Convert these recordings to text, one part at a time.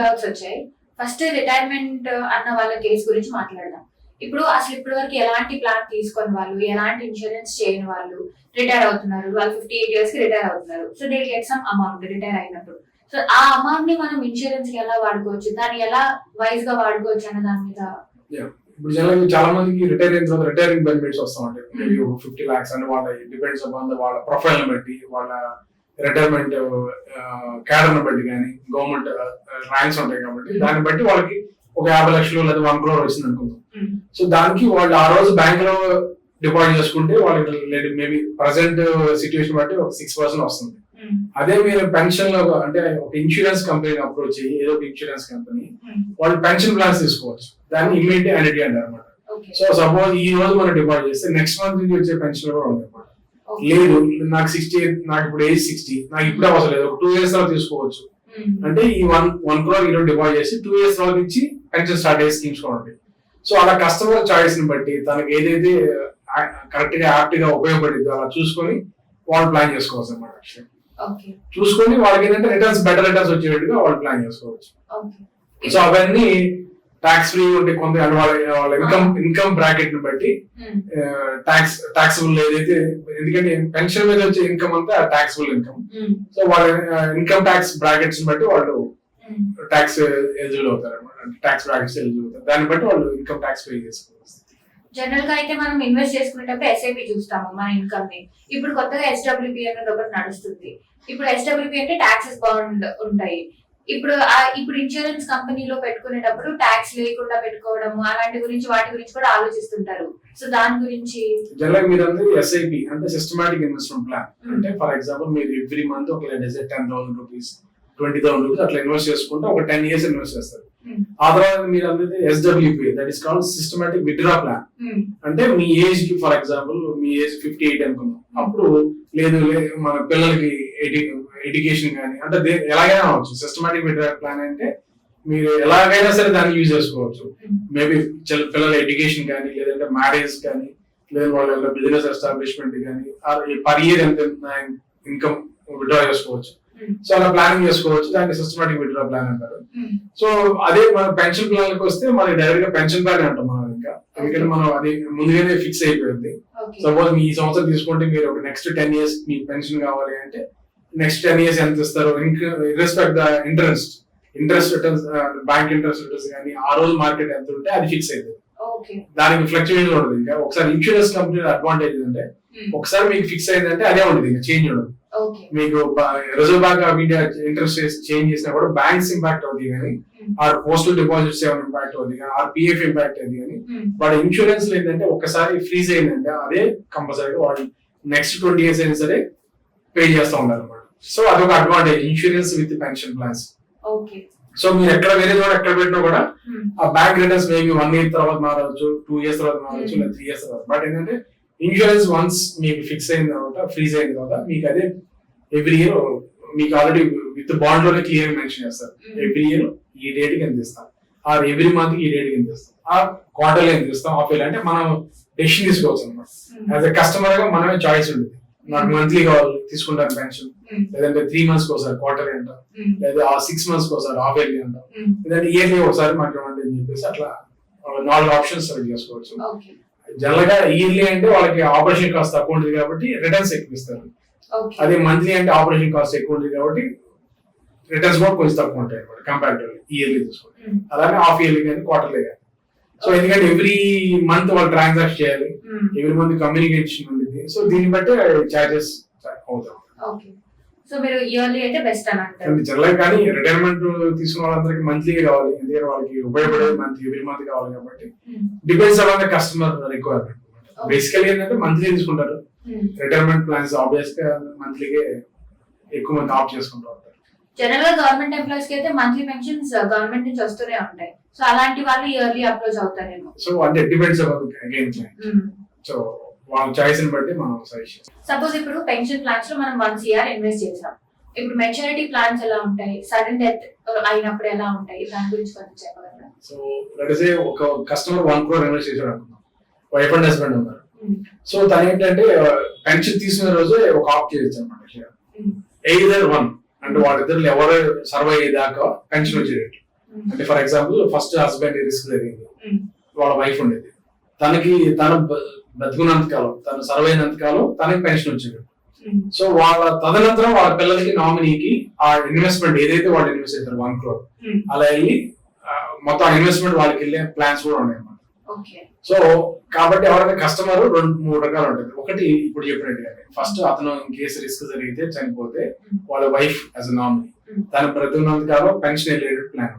Doubts వచ్చాయి. First retirement uh, అన్న వాళ్ళ కేసు గురించి మాట్లాడదాం. ఇప్పుడు అసలు ఇప్పటి వరకు ఎలాంటి ప్లాన్ తీసుకొని వాళ్ళు ఎలాంటి ఇన్సూరెన్స్ చేయని వాళ్ళు రిటైర్ అవుతున్నారు? వాళ్ళు ఫిఫ్టీ ఎయిట్ ఇయర్స్కి రిటైర్ అవుతున్నారు. So they get some amount retire అయినప్పుడు. సో ఆ అమౌంట్ని మనం ఇన్సూరెన్స్కి ఎలా వాడుకోవచ్చు? దాన్ని ఎలా వైజ్గా వాడుకోవచ్చు అన్న దాని మీద ఇప్పుడు జనరల్ చాలా మందికి రిటైర్ అయిన తర్వాత రిటైరింగ్ బెనిఫిట్స్ వస్తూ ఉంటాయి ఫిఫ్టీ లాక్స్ అని వాళ్ళ డిపెండ్స్ అపాన్ వాళ్ళ ప్రొఫైల్ బట్టి వాళ్ళ రిటైర్మెంట్ క్యాడర్ బట్టి కానీ గవర్నమెంట్ ర్యాంక్స్ ఉంటాయి కాబట్టి దాన్ని బట్టి వాళ్ళకి ఒక యాభై లక్షలు లేదా వన్ క్రోర్ వచ్చింది అనుకుందాం. సో దానికి వాళ్ళు ఆ రోజు బ్యాంక్లో డిపాజిట్ చేసుకుంటే వాళ్ళకి మేబీ ప్రజెంట్ సిచ్యువేషన్ బట్టి ఒక సిక్స్ పర్సెంట్ వస్తుంది. అదే మీరు పెన్షన్లో అంటే ఒక ఇన్సూరెన్స్ కంపెనీ అప్రోచ్ అయ్యి ఏదో ఒక ఇన్సూరెన్స్ కంపెనీ వాళ్ళు పెన్షన్ ప్లాన్స్ తీసుకోవచ్చు. దాన్ని ఇమ్మీడియట్ అనిటీ అంటారు అనమాట సో సపోజ్ ఈ రోజు మనం డిపాజిట్ చేస్తే నెక్స్ట్ మంత్ నుంచి వచ్చే పెన్షన్ కూడా ఓకే. లేదు నాకు సిక్స్టీ నాకు ఇప్పుడు ఏజ్ సిక్స్టీ నాకు ఇప్పుడే అవసరం లేదు. ఒక టూ ఇయర్స్ తర్వాత తీసుకోవచ్చు. అంటే ఈ వన్ వన్ క్రోర్ ఈరోజు డిపాజిట్ చేసి టూ ఇయర్స్ తర్వాత నుంచి పెన్షన్ స్టార్ట్ అయ్యే స్కీమ్స్ కూడా ఉంటాయి సో అలా కస్టమర్ చాయిస్ని బట్టి తనకి ఏదైతే కరెక్ట్గా యాప్ట్గా ఉపయోగపడిద్దో అలా చూసుకొని వాళ్ళు ప్లాన్ చేసుకోవచ్చు అనమాట చూసుకొని వాళ్ళకి ఏంటంటే రిటర్న్స్ బెటర్ రిటర్న్స్ వచ్చేటట్టుగా వాళ్ళు ప్లాన్ చేసుకోవచ్చు. సో అవన్నీ ట్యాక్స్ ఫ్రీ ఉంటే కొంత వాళ్ళ వాళ్ళ ఇన్కమ్ ఇన్కమ్ బ్రాకెట్ని బట్టి ట్యాక్స్ ట్యాక్సిబుల్ ఏదైతే ఎందుకంటే పెన్షన్ మీద వచ్చే ఇన్కమ్ అంతా ట్యాక్సిబుల్ ఇన్కమ్ సో వాళ్ళ ఇన్కమ్ ట్యాక్స్ బ్రాకెట్స్ బట్టి వాళ్ళు. ట్యాక్స్ ఎలిజిబుల్ అవుతారు అనమాట ట్యాక్స్ బ్రాకెట్స్ ఎలిజిబుల్ అవుతారు. దాన్ని బట్టి వాళ్ళు ఇన్కమ్ ట్యాక్స్ పే చేసుకోవచ్చు జనరల్గా అయితే మనం ఇన్వెస్ట్ చేసుకునేటప్పుడు ఎస్ఐపి చూస్తాము మన ఇన్కమ్ని. ఇప్పుడు కొత్తగా ఎస్డబ్ల్యూపి అనేది ఒకటి నడుస్తుంది. ఇప్పుడు ఎస్డబ్ల్యూపి అంటే టాక్సెస్ బాండ్ ఉంటాయి. ఇప్పుడు ఇప్పుడు ఇన్సూరెన్స్ కంపెనీలో పెట్టుకునేటప్పుడు ట్యాక్స్ లేకుండా పెట్టుకోవడము అలాంటి గురించి వాటి గురించి కూడా ఆలోచిస్తుంటారు. సో దాని గురించి జనరల్ మీరు అందరూ ఎస్ఐపి అంటే సిస్టమాటిక్ ఇన్వెస్ట్మెంట్ ప్లాన్. అంటే ఫర్ ఎగ్జాంపుల్ మీరు ఎవ్రీ మంత్ ఒక ten thousand rupees twenty thousand rupees అట్లా ఇన్వెస్ట్ చేసుకుంటే ఒక టెన్ ఇయర్స్ ఇన్వెస్ట్ చేస్తారు. Hmm. ఆ తర్వాత మీరు అందరికీ SWP that is called systematic withdraw plan అంటే మీ ఏజ్కి ఫర్ ఎగ్జాంపుల్ మీ ఏజ్ ఫిఫ్టీ ఎయిట్ అనుకున్నాం అప్పుడు లేదు మన పిల్లలకి ఎడ్యుకేషన్ కానీ అంటే ఎలాగైనా అవ్వచ్చు. సిస్టమాటిక్ విత్డ్రా ప్లాన్ అంటే మీరు ఎలాగైనా సరే దాన్ని యూజ్ చేసుకోవచ్చు. మేబీ పిల్లల ఎడ్యుకేషన్ కానీ లేదంటే మ్యారేజ్ కానీ లేదా వాళ్ళ బిజినెస్ ఎస్టాబ్లిష్మెంట్ కానీ పర్ ఇయర్ ఎంత ఇన్కమ్ విత్డ్రా చేసుకోవచ్చు. సో అలా ప్లానింగ్ చేసుకోవచ్చు. దాన్ని సిస్టమాటిక్ విత్డ్రా ప్లాన్ అంటారు. సో అదే మన పెన్షన్ ప్లాన్కి వస్తే మనకి డైరెక్ట్గా పెన్షన్ ప్లాన్ అంటాం మనం ఇంకా. ఎందుకంటే మనం అది ముందుగానే ఫిక్స్ అయిపోయింది. సపోజ్ మీ ఈ సంవత్సరం తీసుకుంటే మీరు ఒక నెక్స్ట్ టెన్ ఇయర్స్ మీకు పెన్షన్ కావాలి అంటే నెక్స్ట్ టెన్ ఇయర్స్ ఎంత ఇస్తారు respect the interest interest returns bank interest returns కానీ ఆ రోజు మార్కెట్ ఎంత ఉంటే అది ఫిక్స్ ఓకే దానికి ఫ్లక్చుయేషన్ ఉండదు ఇంకా. ఒకసారి ఇన్సూరెన్స్ కంపెనీ అడ్వాంటేజ్ ఉమ్, ఒకసారి మీకు ఫిక్స్ అయిందంటే అదే ఉండదు ఇంకా చేంజ్ ఉండదు. మీకు Reserve Bank of India interest change చేసినా కూడా బ్యాంక్స్ ఇంపాక్ట్ అవుతుంది కానీ ఉమ్, ఆ పోస్టల్ డిపాజిట్స్ ఏమైనా ఇంపాక్ట్ అవుతుంది కానీ ఆ పిఎఫ్ ఇంపాక్ట్ అయింది కానీ ఉమ్, వాడి ఇన్సూరెన్స్లో ఏంటంటే ఒక్కసారి ఫ్రీజ్ అయిందంటే అదే కంపల్సరీగా వాడు నెక్స్ట్ ట్వంటీ ఇయర్స్ అయినా సరే పే చేస్తూ అనమాట సో అదొక advantage insurance with pension plans okay. So మీరు ఎక్కడ వేరే చోట ఎక్కడ పెట్టినా కూడా ఉమ్, ఆ bank returns maybe one year తర్వాత మారవచ్చు టూ ఇయర్స్ తర్వాత మారవచ్చు Hmm. లేదా త్రీ ఇయర్స్ తర్వాత. బట్ ఏంటంటే ఇన్సూరెన్స్ వన్స్ మీకు ఫిక్స్ అయిన తర్వాత ఫ్రీజ్ అయిన తర్వాత మీకు అదే ఎవ్రీ ఇయర్ మీకు ఆల్రెడీ విత్ బాండ్లోనే క్లియర్ మెన్షన్ చేస్తారు. Hmm. ఎవ్రీ ఇయర్ ఈ డేట్కి ఎంత ఇస్తాం ఆ ఎవ్రీ మంత్ ఈ డేట్కి ఎంత ఇస్తాం ఆ క్వార్టర్ ఎంత ఇస్తాం ఆఫ్ ఇయర్ అంటే మనం డెసిషన్ తీసుకోవచ్చు అనమాట యాజ్ ఎ కస్టమర్గా మనమే చాయిస్ ఉంటుంది. నాకు మంత్లీ కావాలి తీసుకుంటాను పెన్షన్ ఉమ్, లేదంటే త్రీ మంత్స్ ఒకసారి క్వార్టర్ అంట. లేదా ఆ సిక్స్ మంత్స్ ఒకసారి హాఫ్ ఇయర్లీ అంట. లేదంటే ఇయర్లీ ఒకసారి మాకు ఇవ్వండి అని చెప్పేసి అట్లా నాలుగు ఆప్షన్స్ సెలెక్ట్ చేసుకోవచ్చు. జనరల్గా ఇయర్లీ అంటే వాళ్ళకి ఆపరేషన్ కాస్ట్ తక్కువ ఉంటుంది కాబట్టి రిటర్న్స్ ఎక్కువ ఇస్తారు. అదే మంత్లీ అంటే ఆపరేషన్ కాస్ట్ ఎక్కువ ఉంటుంది కాబట్టి రిటర్న్స్ కూడా కొంచెం తక్కువ ఉంటాయి అనమాట కంపారిటివ్లీ ఇయర్లీ చూసుకుంటే ఉమ్, అలానే హాఫ్ ఇయర్లీ కానీ క్వార్టర్లీ కానీ. సో ఎందుకంటే ఎవ్రీ మంత్ వాళ్ళు ట్రాన్సాక్ట్ చేయాలి. ఎవ్రీ మంత్ కమ్యూనికేషన్ ఉంటుంది సో దీన్ని బట్టి చార్జెస్ అవుతాం ఓకే. సో మీరు ఇయర్లీ అయితే బెస్ట్ అని అంటారు. జనరల్ కానీ రిటైర్మెంట్ తీసుకున్న వాళ్ళందరికీ మంత్లీ కావాలి. ఎందుకంటే వాళ్ళకి ఉపయోగపడే మంత్ ఎవ్రీ మంత్ కావాలి కాబట్టి డిపెండ్స్ అలా కస్టమర్ రిక్వైర్మెంట్ బేసికలీ ఏంటంటే మంత్లీ తీసుకుంటారు. రిటైర్మెంట్ ప్లాన్స్ ఆబ్వియస్గా మంత్లీకే ఎక్కువ మంది ఆప్ట్ చేసుకుంటూ ఉంటారు. జనరల్గా గవర్నమెంట్ ఎంప్లాయీస్కి అయితే మంత్లీ పెన్షన్స్ గవర్నమెంట్ నుంచి వస్తూనే ఉంటాయి. సో అలాంటి వాళ్ళు ఇయర్లీ అప్రోచ్ అవుతారేమో. సో అంటే డిపెండ్స్ అగైన్ సో వాళ్ళ చాయిస్ని బట్టి మనం సజెషన్ సపోజ్ ఇప్పుడు పెన్షన్ ప్లాన్స్లో మనం వన్ సిఆర్ ఇన్వెస్ట్ చేసాం ఇప్పుడు మెచ్యూరిటీ ప్లాన్స్ ఎలా ఉంటాయి? సడన్ డెత్ అయినప్పుడు ఎలా ఉంటాయి? దాని గురించి కొంచెం చెప్పగలరా? సో లెట్సే ఒక కస్టమర్ వన్ క్రోర్ ఇన్వెస్ట్ చేశాడు అనుకుందాం. వైఫ్ అండ్ హస్బెండ్ ఉన్నారు. సో తను ఏంటంటే పెన్షన్ తీసుకునే రోజే ఒక ఆప్ట్ చేయొచ్చు అనమాట ఎయిదర్ వన్ అంటే వాళ్ళిద్దరు ఎవరు సర్వే అయ్యేదాకా పెన్షన్ వచ్చేటట్టు అంటే for example first husband risk జరిగింది. Mm. వాళ్ళ వైఫ్ ఉండేది. తనకి తను బ- బతుకున్నంత కాలం తను సర్వ్ అయినంత కాలం తనకి పెన్షన్ వచ్చేది. సో వాళ్ళ తదనంతరం వాళ్ళ పిల్లలకి నామినీకి ఆ ఇన్వెస్ట్మెంట్ ఏదైతే వాళ్ళు ఇన్వెస్ట్ చేశారు వన్ క్రోర్ అలా వెళ్ళి ఆ, మొత్తం ఇన్వెస్ట్మెంట్ వాళ్ళకి వెళ్ళే ప్లాన్స్ కూడా ఉన్నాయి అన్నమాట. సో కాబట్టి ఎవరైనా కస్టమర్ రెండు మూడు రకాలు ఉంటుంది ఒకటి ఇప్పుడు చెప్పినట్టుగానే ఫస్ట్ అతను కేసు రిస్క్ జరిగితే చనిపోతే వాళ్ళ వైఫ్ యాజ్ నామినీ Mm. తను బ్రతుకున్నంత కాలం పెన్షన్ వెళ్ళేటట్టు ప్లాన్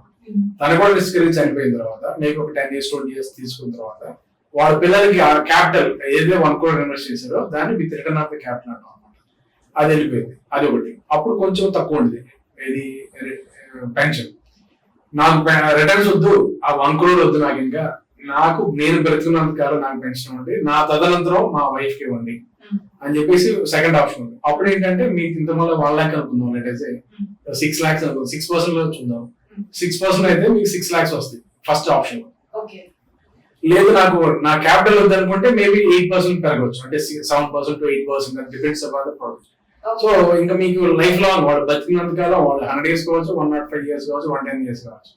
తను కూడా రిస్క్ చనిపోయిన తర్వాత మీకు ఒక టెన్ ఇయర్స్ ట్వంటీ ఇయర్స్ తీసుకున్న తర్వాత వాళ్ళ పిల్లలకి ఆ క్యాపిటల్ ఏదైతే వన్ క్రోర్ ఇన్వెస్ట్ చేశారో దాన్ని with return of the capital అంటాం అనమాట అది వెళ్ళిపోయింది. అది ఒకటి. అప్పుడు కొంచెం తక్కువ ఉండేది. ఇది పెన్షన్ నాకు రిటర్న్స్ వద్దు. ఆ వన్ క్రోర్ వద్దు నాకు ఇంకా. నాకు నేను బ్రతుకున్నంత కాలం నాకు పెన్షన్ ఇవ్వండి నా తదనంతరం మా వైఫ్కి ఇవ్వండి అని చెప్పేసి సెకండ్ ఆప్షన్ ఉంది. అప్పుడు ఏంటంటే మీకు ఇంత మళ్ళీ వన్ ల్యాక్ అనుకుందాం లేటైతే సిక్స్ ల్యాక్స్ అనుకుందాం. సిక్స్ పర్సెంట్లో చూద్దాం. సిక్స్ పర్సెంట్ అయితే మీకు సిక్స్ ల్యాక్స్ వస్తాయి. ఫస్ట్ ఆప్షన్ లేదు నాకు నా క్యాపిటల్ వద్దు అనుకుంటే మేబీ ఎయిట్ పర్సెంట్ పెరగవచ్చు అంటే seven percent to eight percent depends upon the so ఇంకా మీకు లైఫ్ లాంగ్ వాడు బతికినంత కాలం వాడు హండ్రెడ్ ఇయర్స్ కావచ్చు వన్ నాట్ ఫైవ్ ఇయర్స్ కావచ్చు వన్ టెన్ ఇయర్స్ కావచ్చు.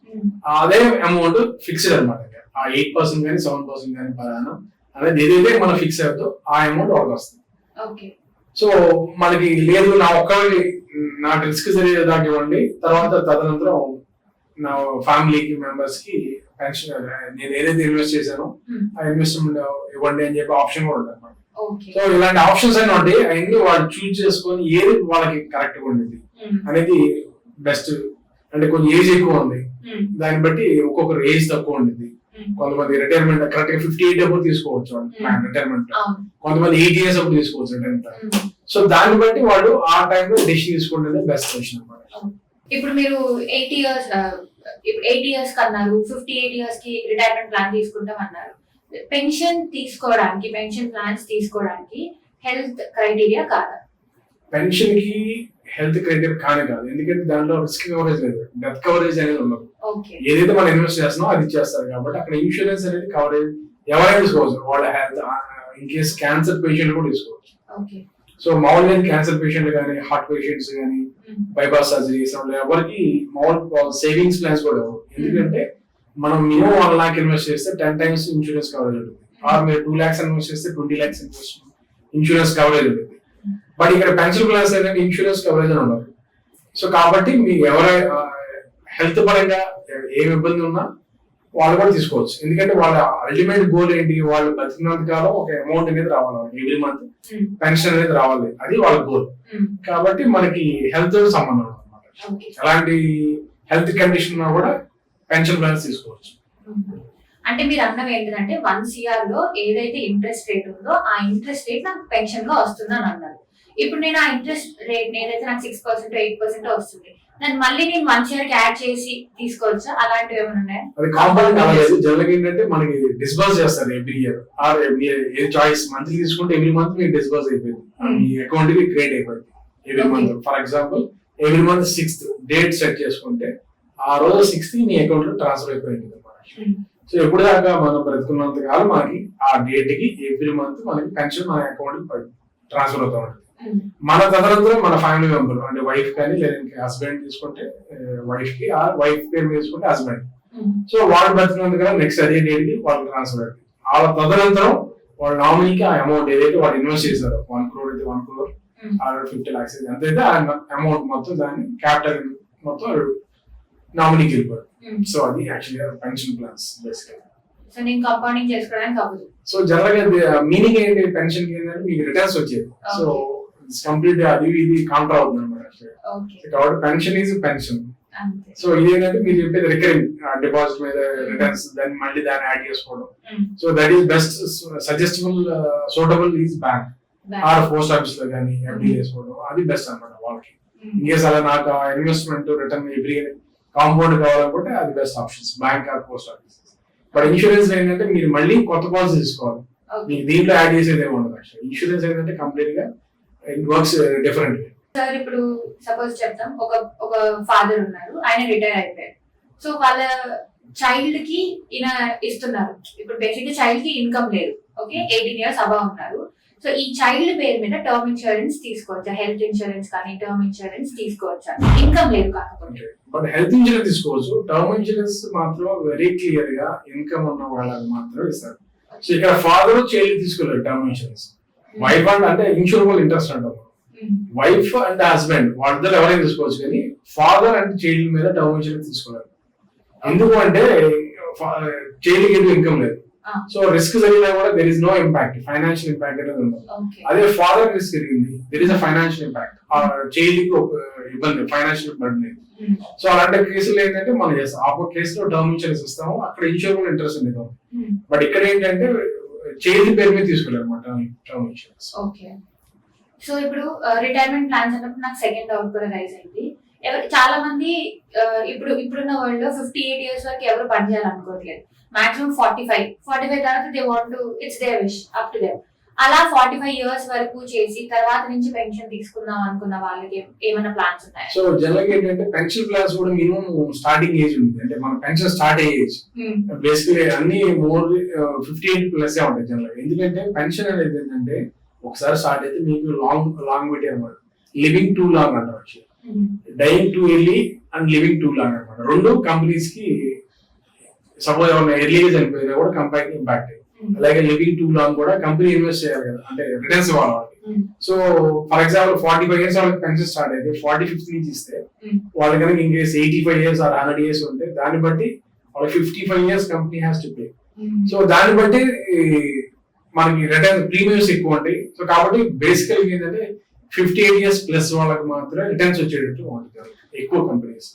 అదే అమౌంట్ ఫిక్స్డ్ అనమాట ఆ ఎయిట్ పర్సెంట్ కానీ సెవెన్ పర్సెంట్ కానీ పదానం అనేది ఏదైతే మనం ఫిక్స్ అవుతుందో ఆ అమౌంట్ వాళ్ళకి వస్తుంది. ఓకే సో మనకి లేదు నా ఒక్కరికి నాకు రిస్క్ జరిగేదాకా ఇవ్వండి. తర్వాత తదనంతరం నా ఫ్యామిలీకి మెంబర్స్కి పెన్షన్ నేను ఏదైతే ఇన్వెస్ట్ చేశానో Hmm. ఆ ఇన్వెస్ట్మెంట్ ఇవ్వండి అని చెప్పి ఆప్షన్ కూడా ఉంటుంది అన్నమాట. ఓకే సో ఇలాంటి ఆప్షన్స్ అన్ని ఉంటాయి. అవన్నీ వాళ్ళు చూస్ చేసుకొని ఏది వాళ్ళకి కరెక్ట్గా ఉండేది అనేది బెస్ట్ అంటే కొంచెం ఏజ్ ఎక్కువ ఉంది. దాన్ని బట్టి ఒక్కొక్కరు ఏజ్ తక్కువ ఉండేది కొంతమంది రిటైర్మెంట్ కరెక్ట్గా ఫిఫ్టీ ఎయిట్ అప్పుడు తీసుకోవచ్చు Hmm. రిటైర్మెంట్ కొంతమంది ఎయిట్ ఇయర్స్ అప్పుడు తీసుకోవచ్చు రిటైర్మెంట్ సో దాన్ని బట్టి వాళ్ళు ఆ టైంలో డెసిషన్ తీసుకునేది బెస్ట్ పొజిషన్ అనమాట ఇప్పుడు మీరు ఎయిటీ ఇయర్స్ ఇప్పుడు ఎయిటీ ఇయర్స్ అన్నారు ఫిఫ్టీ ఎయిట్ ఇయర్స్కి రిటైర్మెంట్ ప్లాన్ తీసుకుంటాం అన్నారు. పెన్షన్ తీసుకోవడానికి పెన్షన్ ప్లాన్స్ తీసుకోవడానికి హెల్త్ క్రైటీరియా కాదా? పెన్షన్కి హెల్త్ క్రైటీరియా కానే కాదు. ఎందుకంటే దాంట్లో రిస్క్ కవరేజ్ లేదు. డెత్ కవరేజ్ అనేది ఉండదు. ఓకే ఏదైతే మనం ఇన్వెస్ట్ చేస్తున్నామో అది ఇచ్చేస్తారు కాబట్టి అక్కడ ఇన్సూరెన్స్ అనేది కవరేజ్ ఎవరైనా తీసుకోవచ్చు. వాళ్ళ health in case cancer patient కూడా తీసుకోవచ్చు. ఓకే సో మామూలుగా క్యాన్సర్ పేషెంట్ కానీ హార్ట్ పేషెంట్స్ కానీ బైపాస్ సర్జరీస్ ఎవరికి మామూలు సేవింగ్స్ ప్లాన్స్ కూడా ఇవ్వరు ఎందుకంటే మనం మినిమం వన్ లాక్ ఇన్వెస్ట్ చేస్తే టెన్ టైమ్స్ ఇన్సూరెన్స్ కవరేజ్ ఉంటుంది. ఆర్ మీరు టూ లాక్స్ ఇన్వెస్ట్ చేస్తే twenty lakhs invest insurance coverage ఉంటుంది. బట్ ఇక్కడ పెన్షన్ ప్లాన్స్ ఏంటంటే ఇన్సూరెన్స్ కవరేజ్ అని ఉండదు. సో కాబట్టి మీ ఎవరై హెల్త్ పరంగా ఏం ఇబ్బంది ఉన్నా వాళ్ళు కూడా తీసుకోవచ్చు. ఎందుకంటే వాళ్ళ అల్టిమేట్ గోల్ ఏంటి? వాళ్ళు బతికినంత కాలం ఒక అమౌంట్ అనేది రావాలి. ఎవ్రీ మంత్ పెన్షన్ అనేది రావాలి. అది వాళ్ళ గోల్ కాబట్టి మనకి హెల్త్ సంబంధం అనమాట ఎలాంటి హెల్త్ కండిషన్ కూడా పెన్షన్ ప్లాన్స్ తీసుకోవచ్చు. అంటే మీరు అన్నది ఏంటంటే వన్ సిఆర్లో ఏదైతే ఇంట్రెస్ట్ రేట్ ఉందో ఆ ఇంట్రెస్ట్ రేట్ నాకు పెన్షన్లో వస్తుంది అని అన్నారు. ఇప్పుడు నేను ఆ ఇంట్రెస్ట్ రేట్ ఏదైతే నాకు సిక్స్ పర్సెంట్ ఎయిట్ పర్సెంట్ వస్తుంది. దాన్ని మళ్ళీ నేను వన్ ఇయర్కి యాడ్ చేసి తీసుకోవచ్చా? అలాంటివి ఏమైనా ఉన్నాయా? అది కాంపౌండ్ అవ్వలేదు జనరల్ ఏంటంటే మనకి డిస్బర్స్ చేస్తారు every year or a choice monthly తీసుకుంటే ఎవ్రీ మంత్ మీకు డిస్బర్స్ అయిపోయింది. మీ అకౌంట్కి క్రియేట్ అయిపోయింది. Every. Month for example every month sixth date set చేసుకుంటే ఆ రోజు సిక్స్త్ మీ అకౌంట్లో ట్రాన్స్ఫర్ అయిపోయింది సో ఎప్పుడు దాకా మనం బ్రతుకున్నంత కాలం మనకి ఆ డేట్కి ఎవ్రీ మంత్ మనకి పెన్షన్ మన అకౌంట్ ట్రాన్స్ఫర్ అవుతా ఉంటుంది. మన తదనంతరం మన ఫ్యామిలీ మెంబర్ అంటే వైఫ్ కానీ లేదంటే హస్బెండ్ తీసుకుంటే వైఫ్కి ఆ వైఫ్ పేరు తీసుకుంటే హస్బెండ్ సో వాళ్ళు బ్రతికినంత కదా నెక్స్ట్ అదే డేట్కి వాళ్ళు ట్రాన్స్ఫర్ అవుతుంది వాళ్ళ తదనంతరం వాళ్ళ నామినీకి ఆ అమౌంట్ ఏదైతే వాళ్ళు ఇన్వెస్ట్ చేశారో వన్ క్రోర్ అయితే one crore or fifty lakhs ఎంతైతే ఆ అమౌంట్ మొత్తం దాన్ని క్యాపిటల్ మొత్తం నామినీకి వెళ్ళిపోతుంది సో అది actually pension plans basic so నేను కంపౌండింగ్ చేసుకోవడానికి అవ్వదు. సో జనరల్గా మీనింగ్ ఏంటి పెన్షన్ ఏంటంటే మీకు రిటర్న్స్ వచ్చేది. సో కంప్లీట్ అది ఇది కాంట్రా అవుతుంది అనమాట కాబట్టి పెన్షన్ ఈజ్ పెన్షన్ సో ఇది ఏంటంటే మీరు చెప్పేది రికరింగ్ డిపాజిట్ మీద రిటర్న్స్ దాన్ని మళ్ళీ దాన్ని యాడ్ చేసుకోవడం. So that is best suggestable suitable is bank. Or post ఆఫీస్లో కానీ ఎఫ్డి చేసుకోవడం. అది బెస్ట్ అన్నమాట వాళ్ళకి. Mm. ఇన్కేస్ అలా నాకు ఇన్వెస్ట్మెంట్ రిటర్న్ ఎవ్రీ కాంపౌండ్ కావాలనుకుంటే అది best options bank or post office but insurance ఏంటంటే మీరు మళ్ళీ కొత్త పాలసీ తీసుకోవాలి. మీకు దీంట్లో యాడ్ చేసేది ఏమి ఉండదు ఇన్సూరెన్స్ ఏంటంటే కంప్లీట్గా ఇట్ వర్క్స్ డిఫరెంట్ సార్ ఇప్పుడు సపోజ్ చెప్తాం ఒక ఒక ఫాదర్ ఉన్నారు. ఆయన రిటైర్ అయిపోయారు. సో వాళ్ళ చైల్డ్కి ఈయన ఇస్తున్నారు. ఇప్పుడు బేసిక్ చైల్డ్కి ఇన్కమ్ లేదు. ఓకే? ఎయిటీన్ ఇయర్స్ అబౌవ్ ఉన్నారు. సో ఈ చైల్డ్ పేరు మీద టర్మ్ ఇన్సూరెన్స్ తీసుకోవచ్చా? హెల్త్ ఇన్సూరెన్స్ కానీ టర్మ్ ఇన్సూరెన్స్ తీసుకోవచ్చా? ఇన్కమ్ లేదు కాకపోతే. బట్ హెల్త్ ఇన్సూరెన్స్ తీసుకోవచ్చు. టర్మ్ ఇన్సూరెన్స్ మాత్రం వెరీ క్లియర్గా ఇన్కమ్ ఉన్న వాళ్ళకి మాత్రం ఇస్తారు. సో ఇక్కడ ఫాదర్ చైల్డ్ తీసుకోలేదు టర్మ్ ఇన్సూరెన్స్ వైఫ్ అండ్ అంటే ఇన్సూరబుల్ ఇంట్రెస్ట్ అంటాం. వైఫ్ అండ్ హస్బెండ్ వాళ్ళిద్దరు ఎవరైనా తీసుకోవచ్చు కానీ ఫాదర్ అండ్ చైల్డ్ మీద టర్మ్ ఇన్సూరెన్స్ తీసుకోలేదు ఎందుకు అంటే చైల్డ్కి ఇన్కమ్ లేదు. సో రిస్క్ జరిగినా కూడా there is no impact financial impact అనేది ఉండదు. అదే ఫాదర్ రిస్క్ జరిగింది there is a financial impact ఆ చైల్డ్కి ఒక ఇబ్బంది ఫైనాన్షియల్ బర్డన్ లేదు. సో అలాంటి కేసులు ఏంటంటే మనం చేస్తాం ఆ కేసులో టర్మ్ ఇన్సూరెన్స్ ఇస్తాము అక్కడ ఇన్సూరబుల్ ఇంట్రెస్ట్ ఉంది. బట్ ఇక్కడ ఏంటంటే చేతి పేరు మీద తీసుకోలేమాట టర్మ్ ఇన్సూరెన్స్. ఓకే. సో ఇప్పుడు రిటైర్మెంట్ ప్లాన్స్ అన్నప్పుడు నాకు సెకండ్ డౌట్ కూడా రైజ్ అయింది. ఎవరు చాలా మంది ఇప్పుడు ఇప్పుడున్న వరల్డ్లో ఫిఫ్టీ ఎయిట్ ఇయర్స్ వరకు ఎవరు పని చేయాలనుకోవట్లేదు maximum forty five forty five తర్వాత they want it's they wish up to them అలా ఫార్టీ ఫైవ్ ఇయర్స్ వరకు చేసి తర్వాత నుంచి పెన్షన్ తీసుకుందాం అనుకున్న వాళ్ళకి ఏమైనా ప్లాన్స్ ఉన్నాయా? సో జనరల్గా ఏంటంటే పెన్షన్ ప్లాన్స్ కూడా మినిమం స్టార్టింగ్ ఏజ్ ఉంది. అంటే మన పెన్షన్ స్టార్ట్ అయ్యే ఏజ్ బేసికలీ అన్ని మోర్ ఫిఫ్టీ ఎయిట్ ప్లస్ ఉంటాయి జనరల్ ఎందుకంటే పెన్షన్ అనేది ఏంటంటే ఒకసారి స్టార్ట్ అయితే మీకు లాంగ్ లాంగ్ పెట్టి అనమాట. లివింగ్ టూ లాంగ్ అంటారు dying too early and living too long అనమాట. రెండు కంపెనీస్కి సపోజ్ ఏమైనా ఎర్లీగా చనిపోయినా కూడా కంపెనీకి ఇంపాక్ట్ అలాగే లివింగ్ టూ లాంగ్ కూడా కంపెనీ ఇన్వెస్ట్ చేయాలి కదా అంటే రిటర్న్స్ ఇవ్వాలి వాళ్ళకి. So for example forty five years వాళ్ళకి పెన్షన్ స్టార్ట్ అయితే ఫార్టీ ఫిఫ్త్ నుంచి ఇస్తే ఉమ్, వాళ్ళకి కనుక in case eighty five years or hundred years ఉంటే దాన్ని బట్టి వాళ్ళకి fifty five years company has to pay so దాన్ని బట్టి మనకి రిటర్న్ ప్రీమియమ్స్ ఎక్కువ ఉంటాయి. సో కాబట్టి బేసికల్ ఏంటంటే ఫిఫ్టీ ఎయిట్ ఇయర్స్ ప్లస్ వాళ్ళకి మాత్రమే రిటర్న్స్ వచ్చేటట్టు ఉంటుంది. ఎక్కువ కంపెనీస్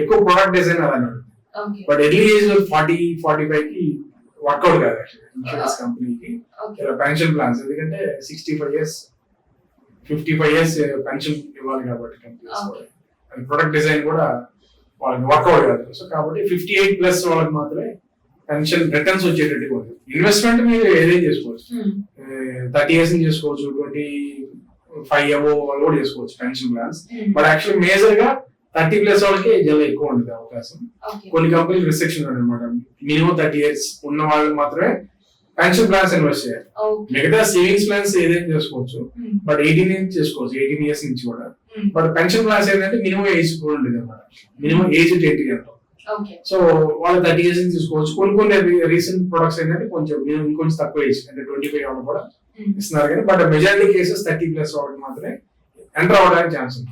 ఎక్కువ ప్రొడక్ట్ డిజైన్ అలానే ఉంటుంది. బట్ ఎర్లీ ఏజ్ ఫార్టీ ఫార్టీ ఫైవ్కి వర్కౌట్ కాదు ఇన్సూరెన్స్ కంపెనీకి పెన్షన్ ప్లాన్స్ ఎందుకంటే sixty five years fifty five years pension ఇవ్వాలి కాబట్టి కంపెనీస్. అది ప్రొడక్ట్ డిజైన్ కూడా వాళ్ళకి వర్కౌట్ కాదు. సో కాబట్టి ఫిఫ్టీ ఎయిట్ ప్లస్ వాళ్ళకి మాత్రమే పెన్షన్ రిటర్న్స్ వచ్చేటట్టుగా ఉంది ఇన్వెస్ట్మెంట్ మీరు ఏదైనా చేసుకోవచ్చు. థర్టీ ఇయర్స్ చేసుకోవచ్చు ట్వంటీ ఫైవ్ అబో వాళ్ళు కూడా చేసుకోవచ్చు పెన్షన్ ప్లాన్స్ బట్ యాక్చువల్లీ మేజర్గా థర్టీ ప్లస్ వాళ్ళకి జల ఎక్కువ ఉంటుంది అవకాశం. కొన్ని కంపెనీలు రిస్ట్రిక్షన్ అనమాట మినిమం థర్టీ ఇయర్స్ ఉన్న వాళ్ళు మాత్రమే పెన్షన్ ప్లాన్స్ ఇన్వెస్ట్ చేయాలి. మిగతా సేవింగ్స్ ప్లాన్స్ ఏదైనా చేసుకోవచ్చు. బట్ ఎయిటీన్ నుంచి చేసుకోవచ్చు. ఎయిటీన్ ఇయర్స్ నుంచి కూడా. బట్ పెన్షన్ ప్లాన్స్ ఏంటంటే మినిమం ఏజ్ కూడా ఉండేది అనమాట మినిమం ఏజ్ ట్వంటీ అంటాం సో వాళ్ళు థర్టీ ఇయర్స్ నుంచి తీసుకోవచ్చు. కొన్ని కొన్ని రీసెంట్ ప్రొడక్ట్స్ ఏంటంటే కొంచెం ఇంకొంచెం తక్కువ ఏజ్ అంటే ట్వంటీ ఫైవ్ వాళ్ళు కూడా ఉమ్, ఇస్తున్నారు కానీ but majority cases thirty plus వాళ్ళకి మాత్రమే ఎంటర్ అవ్వడానికి ఛాన్స్ ఉంది.